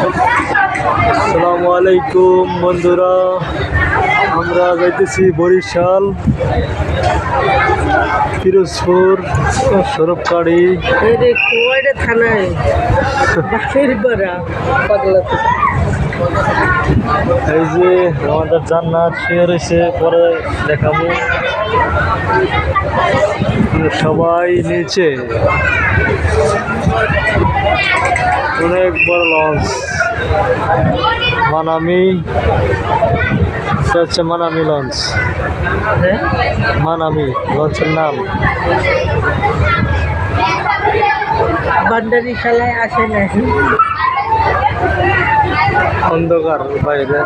আসসালামু আলাইকুম বন্ধুরা। আমরা যাইতেছি বরিশাল পিরোজপুর সরবকাড়ি। এই থানায় যে আমাদের জান্নাত শুয়ে রয়েছে পরে দেখাবো। সবাই নিচে। অনেক বড় লঞ্চ। মানামি হচ্ছে মানামি লঞ্চ? মানামি লঞ্চের নাম। বান্ডারি খেলায় আসে নাকি অন্ধকার বাইরে।